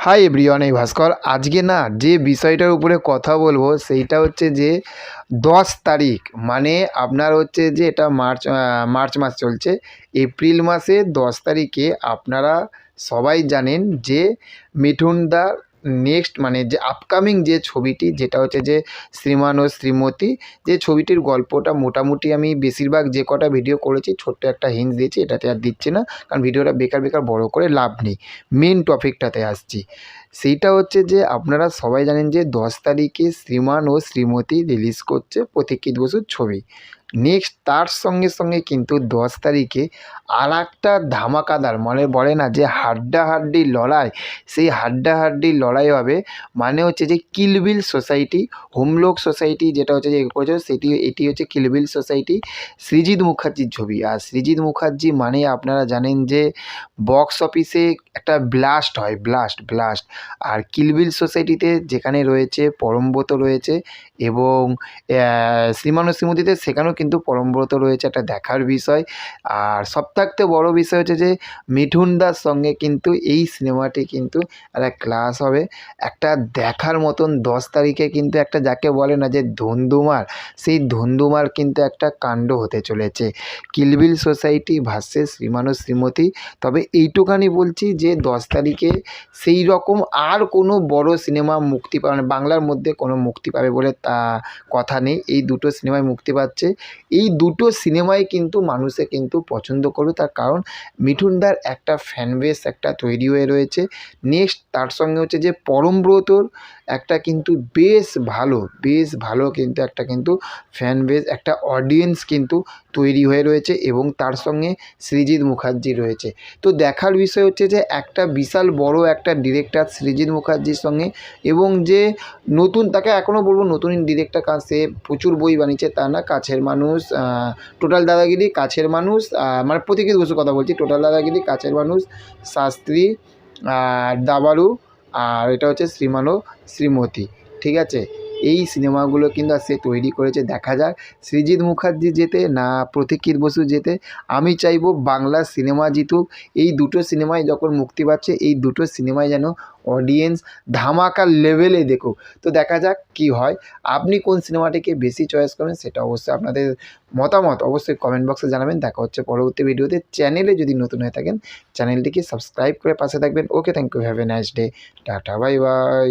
Hi everyone, এই ভাস্কর। আজকে না যে বিষয়টার উপরে কথা বলব, সেইটা হচ্ছে যে দশ তারিখ মানে আপনার হচ্ছে যে এটা মার্চ মার্চ মাস চলছে। এপ্রিল মাসে দশ তারিখে আপনারা সবাই জানেন যে মিঠুনদার নেক্সট মানে যে আপকামিং যে ছবিটি, যেটা হচ্ছে যে শ্রীমান ও শ্রীমতী, যে ছবিটির গল্পটা মোটামুটি আমি বেশিরভাগ যে কটা ভিডিও করেছি, ছোট্ট একটা হিন্স দিয়েছি, এটাতে আর দিচ্ছি না, কারণ ভিডিওটা বেকার বেকার বড় করে লাভ নেই। মেন টপিকটাতে আসছি। সেইটা হচ্ছে যে আপনারা সবাই জানেন যে দশ তারিখে শ্রীমান ও শ্রীমতী রিলিজ করছে প্রতীক্ষিত বসুর ছবি। নেক্সট তার সঙ্গে সঙ্গে কিন্তু দশ তারিখে আর একটা ধামাকাদার মানে বলে না যে হাড্ডাহাড্ডি লড়াই, সেই হাড্ডাহাড্ডি লড়াই হবে মানে হচ্ছে যে কিলবিল সোসাইটি হোমলোক সোসাইটি যেটা হচ্ছে যে করেছে সেটি, এটি হচ্ছে কিলবিল সোসাইটি সৃজিত মুখার্জির ছবি। আর সৃজিত মুখার্জি মানে আপনারা জানেন যে বক্স অফিসে একটা ব্লাস্ট হয় ব্লাস্ট ব্লাস্ট আর কিলবিল সোসাইটিতে যেখানে রয়েছে, পরমব্রত রয়েছে এবং শ্রীমান শ্রীমতীতে সেখানেও কিন্তু পরমব্রত রয়েছে একটা দেখার বিষয়। আর সবথেকে বড় বিষয় হচ্ছে যে মিঠুনদার সঙ্গে কিন্তু এই সিনেমাটি কিন্তু একটা ক্লাস হবে। একটা দেখার মতন দশ তারিখে কিন্তু একটা যাকে বলে না যে ধুন্ধুমার সেই ধুন্ধুমার কিন্তু একটা কাণ্ড হতে চলেছে। কিলবিল সোসাইটি ভার্সেস শ্রীমান শ্রীমতী। তবে এইটুখানি বলছি যে, দশ তারিখে সেই রকম আর কোনো বড় সিনেমা মুক্তি পাবে বাংলার মধ্যে কোনো মুক্তি পাবে বলে তা কথা নেই। এই দুটো সিনেমায় মুক্তি পাচ্ছে। এই দুটো সিনেমাই কিন্তু মানুষে কিন্তু পছন্দ করবে। তার কারণ মিঠুনদার একটা ফ্যান বেস একটা তৈরি হয়ে রয়েছে। নেক্সট তার সঙ্গে হচ্ছে যে পরমব্রতর একটা কিন্তু বেশ ভালো বেশ ভালো কিন্তু একটা কিন্তু ফ্যান বেস একটা অডিয়েন্স কিন্তু তৈরি হয়ে রয়েছে এবং তার সঙ্গে সৃজিত মুখার্জি রয়েছে। তো দেখার বিষয় হচ্ছে যে একটা বিশাল বড় একটা ডিরেক্টর সৃজিত মুখার্জির সঙ্গে এবং যে নতুন, তাকে এখনও বলব নতুন ডিরেক্টর কাজ সে প্রচুর বই বানিয়েছে, তা না, কাছের মানুষ টোটাল দাদাগিরি কাছের মানুষ মানে প্রতীকী বসু কথা বলছি, টোটাল দাদাগিরি কাছের মানুষ, শাস্ত্রী, আর দাবারু আর এটা হচ্ছে শ্রীমানো শ্রীমতী, ঠিক আছে? এই সিনেমাগুলো কিন্তু সে তৈরি করেছে। দেখা যাক সৃজিত মুখার্জি যেতে না প্রতীক্ষিত বসু যেতে। আমি চাইব বাংলা সিনেমা জিতুক। এই দুটো সিনেমায় যখন মুক্তি পাচ্ছে, এই দুটো সিনেমায় যেন অডিয়েন্স ধামাকা লেভেলে দেখুক। তো দেখা যাক কি হয়। আপনি কোন সিনেমাটিকে বেশি চয়েস করেন সেটা অবশ্যই আপনাদের মতামত অবশ্যই কমেন্ট বক্সে জানাবেন। দেখা হচ্ছে পরবর্তী ভিডিওতে। চ্যানেলে যদি নতুন হয়ে থাকেন চ্যানেলটিকে সাবস্ক্রাইব করে পাশে থাকবেন। Okay thank you have a nice day tata bye bye